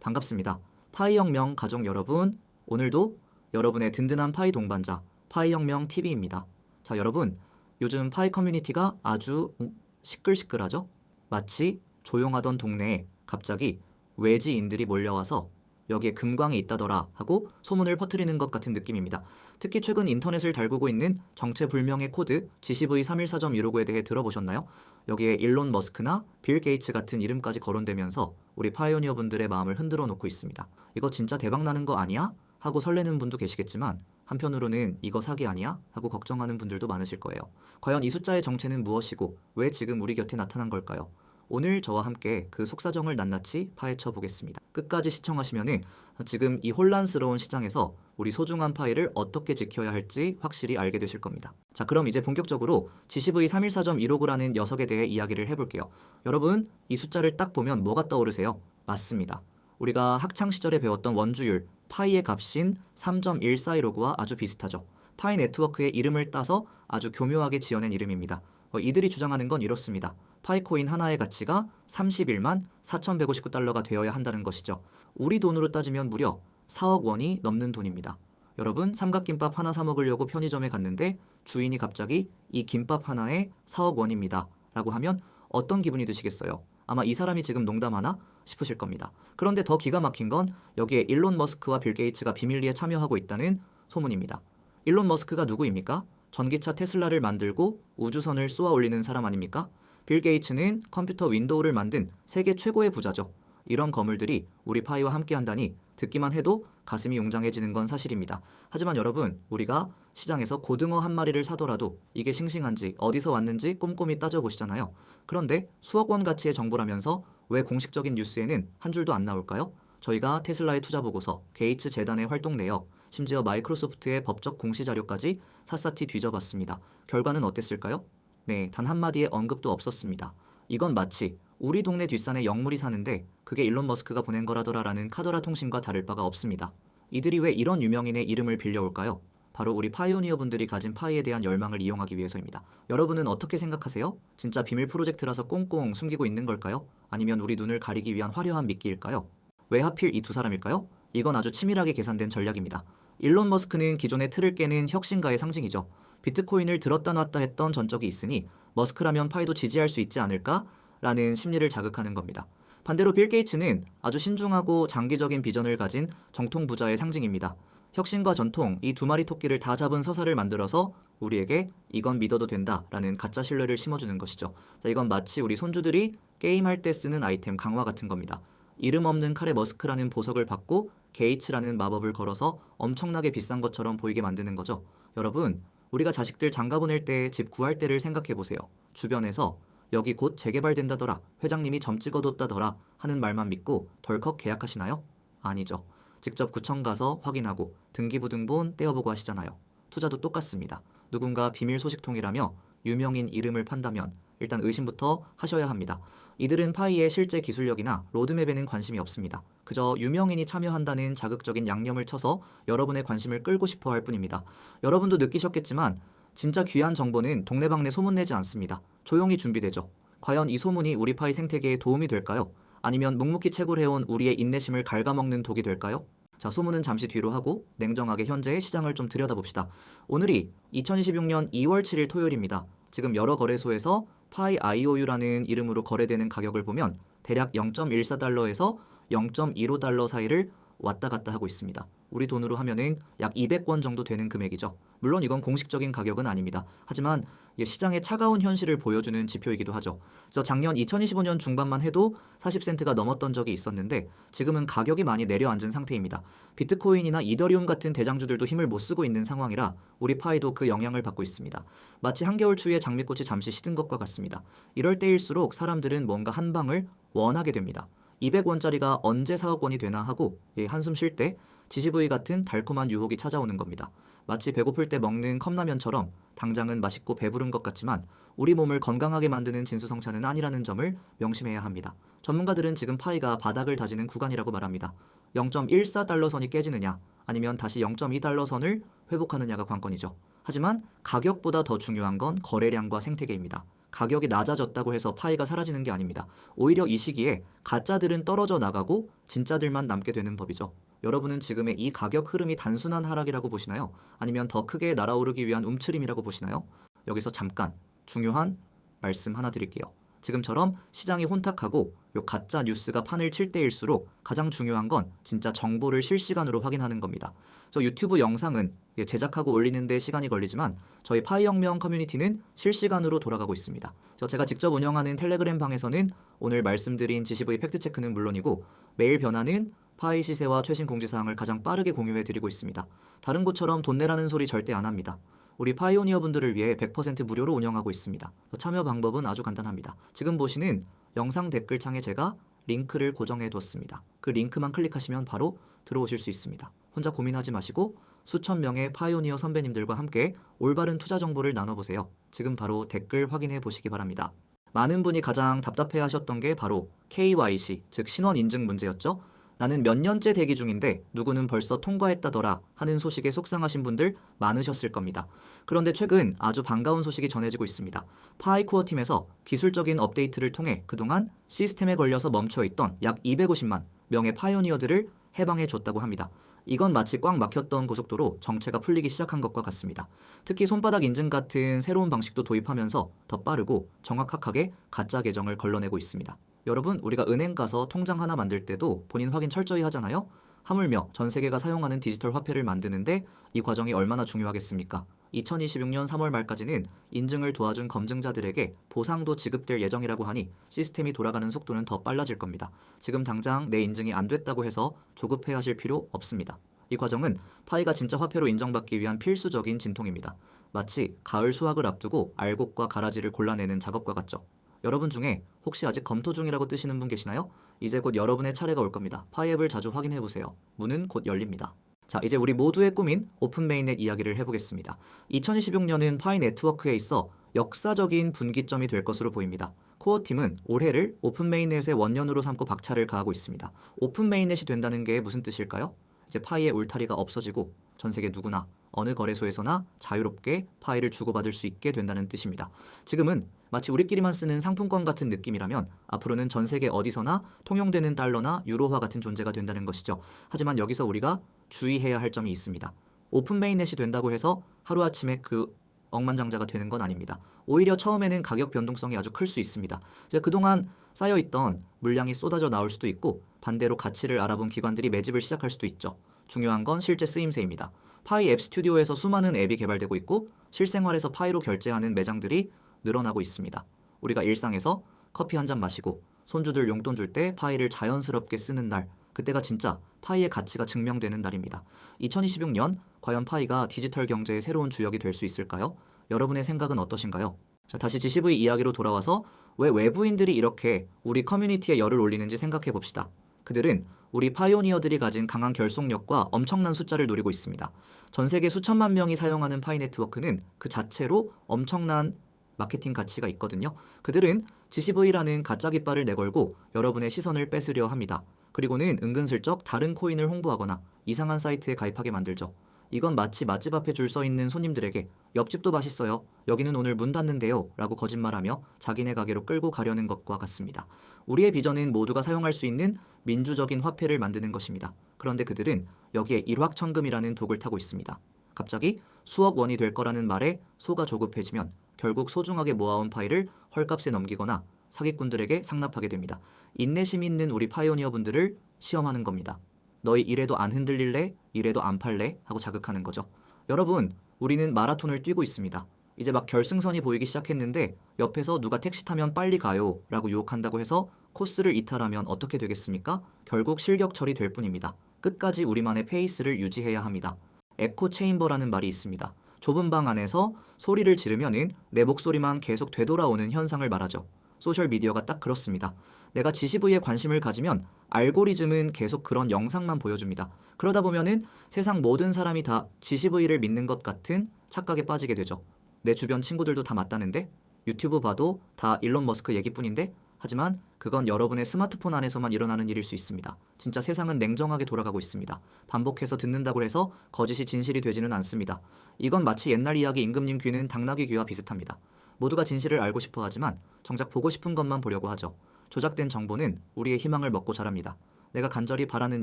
반갑습니다. 파이 혁명 가족 여러분, 오늘도 여러분의 든든한 파이 동반자 파이 혁명 TV입니다. 자, 여러분, 요즘 파이 커뮤니티가 아주 음, 시끌시끌하죠? 마치 조용하던 동네에 갑자기 외지인들이 몰려와서 여기에 금광이 있다더라 하고 소문을 퍼뜨리는 것 같은 느낌입니다. 특히 최근 인터넷을 달구고 있는 정체불명의 코드 GCV 314.159에 대해 들어보셨나요? 여기에 일론 머스크나 빌 게이츠 같은 이름까지 거론되면서 우리 파이오니어 분들의 마음을 흔들어 놓고 있습니다. 이거 진짜 대박 나는 거 아니야? 하고 설레는 분도 계시겠지만 한편으로는 이거 사기 아니야? 하고 걱정하는 분들도 많으실 거예요. 과연 이 숫자의 정체는 무엇이고 왜 지금 우리 곁에 나타난 걸까요? 오늘 저와 함께 그 속사정을 낱낱이 파헤쳐 보겠습니다. 끝까지 시청하시면은 지금 이 혼란스러운 시장에서 우리 소중한 파일을 어떻게 지켜야 할지 확실히 알게 되실 겁니다. 자, 그럼 이제 본격적으로 GCV 314.159라는 녀석에 대해 이야기를 해볼게요. 여러분, 이 숫자를 딱 보면 뭐가 떠오르세요? 맞습니다. 우리가 학창 시절에 배웠던 원주율 파이의 값인 3.1415와 아주 비슷하죠. 파이 네트워크의 이름을 따서 아주 교묘하게 지어낸 이름입니다. 어, 이들이 주장하는 건 이렇습니다. 파이코인 하나의 가치가 31만 4,159달러가 되어야 한다는 것이죠. 우리 돈으로 따지면 무려 4억 원이 넘는 돈입니다. 여러분, 삼각김밥 하나 사 먹으려고 편의점에 갔는데 주인이 갑자기 이 김밥 하나에 4억 원입니다. 라고 하면 어떤 기분이 드시겠어요? 아마 이 사람이 지금 농담하나 싶으실 겁니다. 그런데 더 기가 막힌 건 여기에 일론 머스크와 빌 게이츠가 비밀리에 참여하고 있다는 소문입니다. 일론 머스크가 누구입니까? 전기차 테슬라를 만들고 우주선을 쏘아 올리는 사람 아닙니까? 빌 게이츠는 컴퓨터 윈도우를 만든 세계 최고의 부자죠. 이런 거물들이 우리 파이와 함께 한다니 듣기만 해도 가슴이 웅장해지는 건 사실입니다. 하지만 여러분, 우리가 시장에서 고등어 한 마리를 사더라도 이게 싱싱한지 어디서 왔는지 꼼꼼히 따져보시잖아요. 그런데 수억 원 가치의 정보라면서 왜 공식적인 뉴스에는 한 줄도 안 나올까요? 저희가 테슬라의 투자 보고서, 게이츠 재단의 활동 내역, 심지어 마이크로소프트의 법적 공시 자료까지 샅샅이 뒤져봤습니다. 결과는 어땠을까요? 네, 단 한마디의 언급도 없었습니다. 이건 마치 우리 동네 뒷산에 영물이 사는데 그게 일론 머스크가 보낸 거라더라라는 카더라 통신과 다를 바가 없습니다. 이들이 왜 이런 유명인의 이름을 빌려올까요? 바로 우리 파이오니어 분들이 가진 파이에 대한 열망을 이용하기 위해서입니다. 여러분은 어떻게 생각하세요? 진짜 비밀 프로젝트라서 꽁꽁 숨기고 있는 걸까요? 아니면 우리 눈을 가리기 위한 화려한 미끼일까요? 왜 하필 이 두 사람일까요? 이건 아주 치밀하게 계산된 전략입니다. 일론 머스크는 기존의 틀을 깨는 혁신가의 상징이죠. 비트코인을 들었다 놨다 했던 전적이 있으니 머스크라면 파이도 지지할 수 있지 않을까라는 심리를 자극하는 겁니다. 반대로 빌 게이츠는 아주 신중하고 장기적인 비전을 가진 정통 부자의 상징입니다. 혁신과 전통 이 두 마리 토끼를 다 잡은 서사를 만들어서 우리에게 이건 믿어도 된다라는 가짜 신뢰를 심어주는 것이죠. 자, 이건 마치 우리 손주들이 게임할 때 쓰는 아이템 강화 같은 겁니다. 이름 없는 칼에 머스크라는 보석을 받고 게이츠라는 마법을 걸어서 엄청나게 비싼 것처럼 보이게 만드는 거죠. 여러분, 우리가 자식들 장가 보낼 때 집 구할 때를 생각해 보세요. 주변에서 여기 곧 재개발된다더라, 회장님이 점 찍어뒀다더라 하는 말만 믿고 덜컥 계약하시나요? 아니죠. 직접 구청 가서 확인하고 등기부등본 떼어보고 하시잖아요. 투자도 똑같습니다. 누군가 비밀 소식통이라며 유명인 이름을 판다면 일단 의심부터 하셔야 합니다. 이들은 파이의 실제 기술력이나 로드맵에는 관심이 없습니다. 그저 유명인이 참여한다는 자극적인 양념을 쳐서 여러분의 관심을 끌고 싶어 할 뿐입니다. 여러분도 느끼셨겠지만 진짜 귀한 정보는 동네방네 소문내지 않습니다. 조용히 준비되죠. 과연 이 소문이 우리 파이 생태계에 도움이 될까요? 아니면 묵묵히 채굴해온 우리의 인내심을 갉아먹는 독이 될까요? 자, 소문은 잠시 뒤로 하고 냉정하게 현재의 시장을 좀 들여다봅시다. 오늘이 2026년 2월 7일 토요일입니다. 지금 여러 거래소에서 파이 IOU라는 이름으로 거래되는 가격을 보면 대략 0.14달러에서 0.15달러 사이를 왔다 갔다 하고 있습니다. 우리 돈으로 하면은 약 200원 정도 되는 금액이죠. 물론 이건 공식적인 가격은 아닙니다. 하지만 시장의 차가운 현실을 보여주는 지표이기도 하죠. 그래서 작년 2025년 중반만 해도 40센트가 넘었던 적이 있었는데 지금은 가격이 많이 내려앉은 상태입니다. 비트코인이나 이더리움 같은 대장주들도 힘을 못 쓰고 있는 상황이라 우리 파이도 그 영향을 받고 있습니다. 마치 한겨울 추위에 장미꽃이 잠시 시든 것과 같습니다. 이럴 때일수록 사람들은 뭔가 한 방을 원하게 됩니다. 200원짜리가 언제 4억 원이 되나 하고 예, 한숨 쉴때 GCV 같은 달콤한 유혹이 찾아오는 겁니다. 마치 배고플 때 먹는 컵라면처럼 당장은 맛있고 배부른 것 같지만 우리 몸을 건강하게 만드는 진수성찬은 아니라는 점을 명심해야 합니다. 전문가들은 지금 파이가 바닥을 다지는 구간이라고 말합니다. 0.14달러 선이 깨지느냐 아니면 다시 0.2달러 선을 회복하느냐가 관건이죠. 하지만 가격보다 더 중요한 건 거래량과 생태계입니다. 가격이 낮아졌다고 해서 파이가 사라지는 게 아닙니다. 오히려 이 시기에 가짜들은 떨어져 나가고 진짜들만 남게 되는 법이죠. 여러분은 지금의 이 가격 흐름이 단순한 하락이라고 보시나요? 아니면 더 크게 날아오르기 위한 움츠림이라고 보시나요? 여기서 잠깐 중요한 말씀 하나 드릴게요. 지금처럼 시장이 혼탁하고 요 가짜 뉴스가 판을 칠 때일수록 가장 중요한 건 진짜 정보를 실시간으로 확인하는 겁니다. 저 유튜브 영상은 제작하고 올리는데 시간이 걸리지만 저희 파이혁명 커뮤니티는 실시간으로 돌아가고 있습니다. 저 제가 직접 운영하는 텔레그램 방에서는 오늘 말씀드린 GCV 팩트체크는 물론이고 매일 변하는 파이 시세와 최신 공지사항을 가장 빠르게 공유해 드리고 있습니다. 다른 곳처럼 돈 내라는 소리 절대 안 합니다. 우리 파이오니어 분들을 위해 100% 무료로 운영하고 있습니다. 참여 방법은 아주 간단합니다. 지금 보시는 영상 댓글창에 제가 링크를 고정해 뒀습니다. 그 링크만 클릭하시면 바로 들어오실 수 있습니다. 혼자 고민하지 마시고 수천 명의 파이오니어 선배님들과 함께 올바른 투자 정보를 나눠보세요. 지금 바로 댓글 확인해 보시기 바랍니다. 많은 분이 가장 답답해 하셨던 게 바로 KYC, 즉 신원 인증 문제였죠. 나는 몇 년째 대기 중인데 누구는 벌써 통과했다더라 하는 소식에 속상하신 분들 많으셨을 겁니다. 그런데 최근 아주 반가운 소식이 전해지고 있습니다. 파이코어 팀에서 기술적인 업데이트를 통해 그동안 시스템에 걸려서 멈춰 있던 약 250만 명의 파이오니어들을 해방해 줬다고 합니다. 이건 마치 꽉 막혔던 고속도로 정체가 풀리기 시작한 것과 같습니다. 특히 손바닥 인증 같은 새로운 방식도 도입하면서 더 빠르고 정확하게 가짜 계정을 걸러내고 있습니다. 여러분, 우리가 은행 가서 통장 하나 만들 때도 본인 확인 철저히 하잖아요? 하물며 전 세계가 사용하는 디지털 화폐를 만드는데 이 과정이 얼마나 중요하겠습니까? 2026년 3월 말까지는 인증을 도와준 검증자들에게 보상도 지급될 예정이라고 하니 시스템이 돌아가는 속도는 더 빨라질 겁니다. 지금 당장 내 인증이 안 됐다고 해서 조급해 하실 필요 없습니다. 이 과정은 파이가 진짜 화폐로 인정받기 위한 필수적인 진통입니다. 마치 가을 수확을 앞두고 알곡과 가라지를 골라내는 작업과 같죠. 여러분 중에 혹시 아직 검토 중이라고 뜨시는 분 계시나요? 이제 곧 여러분의 차례가 올 겁니다. 파이앱을 자주 확인해 보세요. 문은 곧 열립니다. 자, 이제 우리 모두의 꿈인 오픈 메인넷 이야기를 해보겠습니다. 2026년은 파이 네트워크에 있어 역사적인 분기점이 될 것으로 보입니다. 코어 팀은 올해를 오픈 메인넷의 원년으로 삼고 박차를 가하고 있습니다. 오픈 메인넷이 된다는 게 무슨 뜻일까요? 이제 파이의 울타리가 없어지고 전 세계 누구나 어느 거래소에서나 자유롭게 파이를 주고받을 수 있게 된다는 뜻입니다. 지금은 마치 우리끼리만 쓰는 상품권 같은 느낌이라면 앞으로는 전 세계 어디서나 통용되는 달러나 유로화 같은 존재가 된다는 것이죠. 하지만 여기서 우리가 주의해야 할 점이 있습니다. 오픈 메인넷이 된다고 해서 하루아침에 그 억만장자가 되는 건 아닙니다. 오히려 처음에는 가격 변동성이 아주 클 수 있습니다. 이제 그동안 쌓여있던 물량이 쏟아져 나올 수도 있고 반대로 가치를 알아본 기관들이 매집을 시작할 수도 있죠. 중요한 건 실제 쓰임새입니다. 파이 앱 스튜디오에서 수많은 앱이 개발되고 있고 실생활에서 파이로 결제하는 매장들이 늘어나고 있습니다. 우리가 일상에서 커피 한 잔 마시고 손주들 용돈 줄 때 파이를 자연스럽게 쓰는 날, 그때가 진짜 파이의 가치가 증명되는 날입니다. 2026년 과연 파이가 디지털 경제의 새로운 주역이 될 수 있을까요? 여러분의 생각은 어떠신가요? 자, 다시 GCV 이야기로 돌아와서 왜 외부인들이 이렇게 우리 커뮤니티에 열을 올리는지 생각해 봅시다. 그들은 우리 파이오니어들이 가진 강한 결속력과 엄청난 숫자를 노리고 있습니다. 전 세계 수천만 명이 사용하는 파이 네트워크는 그 자체로 엄청난 마케팅 가치가 있거든요. 그들은 GCV라는 가짜 깃발을 내걸고 여러분의 시선을 뺏으려 합니다. 그리고는 은근슬쩍 다른 코인을 홍보하거나 이상한 사이트에 가입하게 만들죠. 이건 마치 맛집 앞에 줄 서 있는 손님들에게 옆집도 맛있어요. 여기는 오늘 문 닫는데요. 라고 거짓말하며 자기네 가게로 끌고 가려는 것과 같습니다. 우리의 비전은 모두가 사용할 수 있는 민주적인 화폐를 만드는 것입니다. 그런데 그들은 여기에 일확천금이라는 독을 타고 있습니다. 갑자기 수억 원이 될 거라는 말에 소가 조급해지면 결국 소중하게 모아온 파이를 헐값에 넘기거나 사기꾼들에게 상납하게 됩니다. 인내심 있는 우리 파이오니어 분들을 시험하는 겁니다. 너희 이래도 안 흔들릴래? 이래도 안 팔래? 하고 자극하는 거죠. 여러분, 우리는 마라톤을 뛰고 있습니다. 이제 막 결승선이 보이기 시작했는데 옆에서 누가 택시 타면 빨리 가요 라고 유혹한다고 해서 코스를 이탈하면 어떻게 되겠습니까? 결국 실격 처리 될 뿐입니다. 끝까지 우리만의 페이스를 유지해야 합니다. 에코 체인버라는 말이 있습니다. 좁은 방 안에서 소리를 지르면은 내 목소리만 계속 되돌아오는 현상을 말하죠. 소셜 미디어가 딱 그렇습니다. 내가 GCV에 관심을 가지면 알고리즘은 계속 그런 영상만 보여줍니다. 그러다 보면은 세상 모든 사람이 다 GCV를 믿는 것 같은 착각에 빠지게 되죠. 내 주변 친구들도 다 맞다는데 유튜브 봐도 다 일론 머스크 얘기뿐인데 하지만 그건 여러분의 스마트폰 안에서만 일어나는 일일 수 있습니다. 진짜 세상은 냉정하게 돌아가고 있습니다. 반복해서 듣는다고 해서 거짓이 진실이 되지는 않습니다. 이건 마치 옛날 이야기 임금님 귀는 당나귀 귀와 비슷합니다. 모두가 진실을 알고 싶어 하지만 정작 보고 싶은 것만 보려고 하죠. 조작된 정보는 우리의 희망을 먹고 자랍니다. 내가 간절히 바라는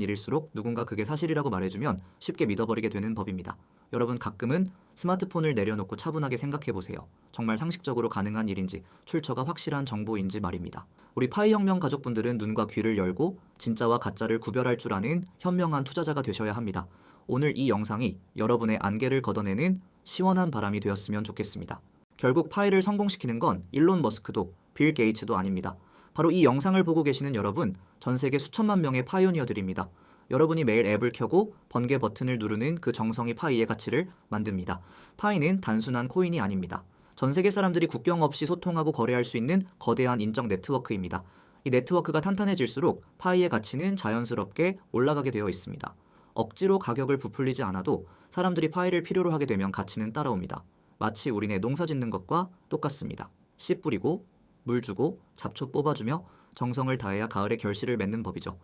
일일수록 누군가 그게 사실이라고 말해주면 쉽게 믿어버리게 되는 법입니다. 여러분 가끔은 스마트폰을 내려놓고 차분하게 생각해 보세요. 정말 상식적으로 가능한 일인지 출처가 확실한 정보인지 말입니다. 우리 파이 혁명 가족분들은 눈과 귀를 열고 진짜와 가짜를 구별할 줄 아는 현명한 투자자가 되셔야 합니다. 오늘 이 영상이 여러분의 안개를 걷어내는 시원한 바람이 되었으면 좋겠습니다. 결국 파이를 성공시키는 건 일론 머스크도 빌 게이츠도 아닙니다. 바로 이 영상을 보고 계시는 여러분, 전 세계 수천만 명의 파이오니어들입니다. 여러분이 매일 앱을 켜고 번개 버튼을 누르는 그 정성이 파이의 가치를 만듭니다. 파이는 단순한 코인이 아닙니다. 전 세계 사람들이 국경 없이 소통하고 거래할 수 있는 거대한 인적 네트워크입니다. 이 네트워크가 탄탄해질수록 파이의 가치는 자연스럽게 올라가게 되어 있습니다. 억지로 가격을 부풀리지 않아도 사람들이 파이를 필요로 하게 되면 가치는 따라옵니다. 마치 우리네 농사 짓는 것과 똑같습니다. 씨 뿌리고 물 주고 잡초 뽑아주며 정성을 다해야 가을에 결실을 맺는 법이죠.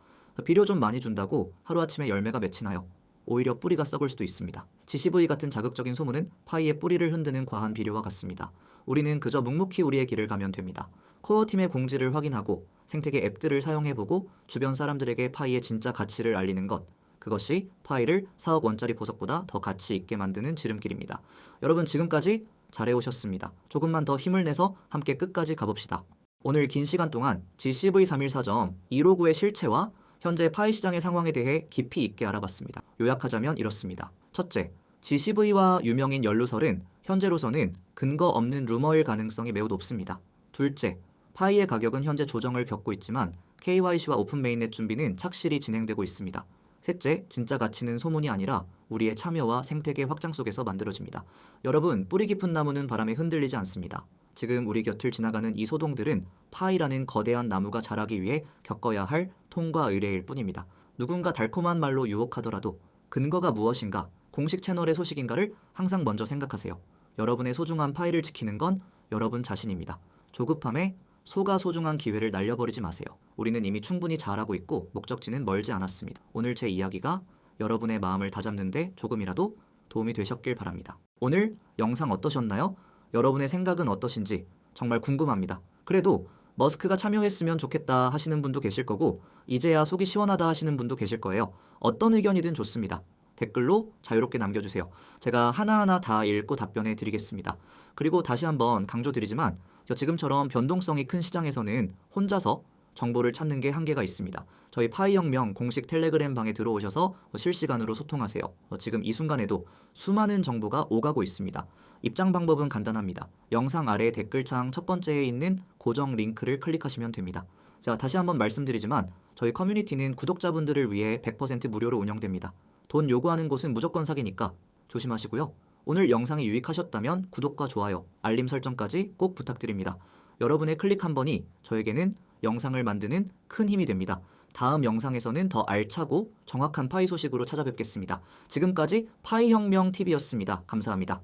비료 좀 많이 준다고 하루아침에 열매가 맺히나요? 오히려 뿌리가 썩을 수도 있습니다. GCV 같은 자극적인 소문은 파이의 뿌리를 흔드는 과한 비료와 같습니다. 우리는 그저 묵묵히 우리의 길을 가면 됩니다. 코어 팀의 공지를 확인하고 생태계 앱들을 사용해보고 주변 사람들에게 파이의 진짜 가치를 알리는 것. 그것이 파이를 4억 원짜리 보석보다 더 가치 있게 만드는 지름길입니다. 여러분 지금까지 잘해오셨습니다. 조금만 더 힘을 내서 함께 끝까지 가봅시다. 오늘 긴 시간 동안 GCV314점 159의 실체와 현재 파이 시장의 상황에 대해 깊이 있게 알아봤습니다. 요약하자면 이렇습니다. 첫째, GCV와 유명인 연루설은 현재로서는 근거 없는 루머일 가능성이 매우 높습니다. 둘째, 파이의 가격은 현재 조정을 겪고 있지만 KYC와 오픈 메인넷 준비는 착실히 진행되고 있습니다. 셋째, 진짜 가치는 소문이 아니라 우리의 참여와 생태계 확장 속에서 만들어집니다. 여러분, 뿌리 깊은 나무는 바람에 흔들리지 않습니다. 지금 우리 곁을 지나가는 이 소동들은 파이라는 거대한 나무가 자라기 위해 겪어야 할 통과 의례일 뿐입니다. 누군가 달콤한 말로 유혹하더라도 근거가 무엇인가, 공식 채널의 소식인가를 항상 먼저 생각하세요. 여러분의 소중한 파이를 지키는 건 여러분 자신입니다. 조급함에 소가 소중한 기회를 날려버리지 마세요. 우리는 이미 충분히 잘하고 있고 목적지는 멀지 않았습니다. 오늘 제 이야기가 여러분의 마음을 다잡는데 조금이라도 도움이 되셨길 바랍니다. 오늘 영상 어떠셨나요? 여러분의 생각은 어떠신지 정말 궁금합니다. 그래도 머스크가 참여했으면 좋겠다 하시는 분도 계실 거고 이제야 속이 시원하다 하시는 분도 계실 거예요. 어떤 의견이든 좋습니다. 댓글로 자유롭게 남겨주세요. 제가 하나하나 다 읽고 답변해 드리겠습니다. 그리고 다시 한번 강조드리지만 지금처럼 변동성이 큰 시장에서는 혼자서 정보를 찾는 게 한계가 있습니다. 저희 파이혁명 공식 텔레그램 방에 들어오셔서 실시간으로 소통하세요. 어, 지금 이 순간에도 수많은 정보가 오가고 있습니다. 입장 방법은 간단합니다. 영상 아래 댓글창 첫 번째에 있는 고정 링크를 클릭하시면 됩니다. 자, 다시 한번 말씀드리지만 저희 커뮤니티는 구독자분들을 위해 100% 무료로 운영됩니다. 돈 요구하는 곳은 무조건 사기니까 조심하시고요. 오늘 영상이 유익하셨다면 구독과 좋아요, 알림 설정까지 꼭 부탁드립니다. 여러분의 클릭 한 번이 저에게는 영상을 만드는 큰 힘이 됩니다. 다음 영상에서는 더 알차고 정확한 파이 소식으로 찾아뵙겠습니다. 지금까지 파이 혁명 TV였습니다. 감사합니다.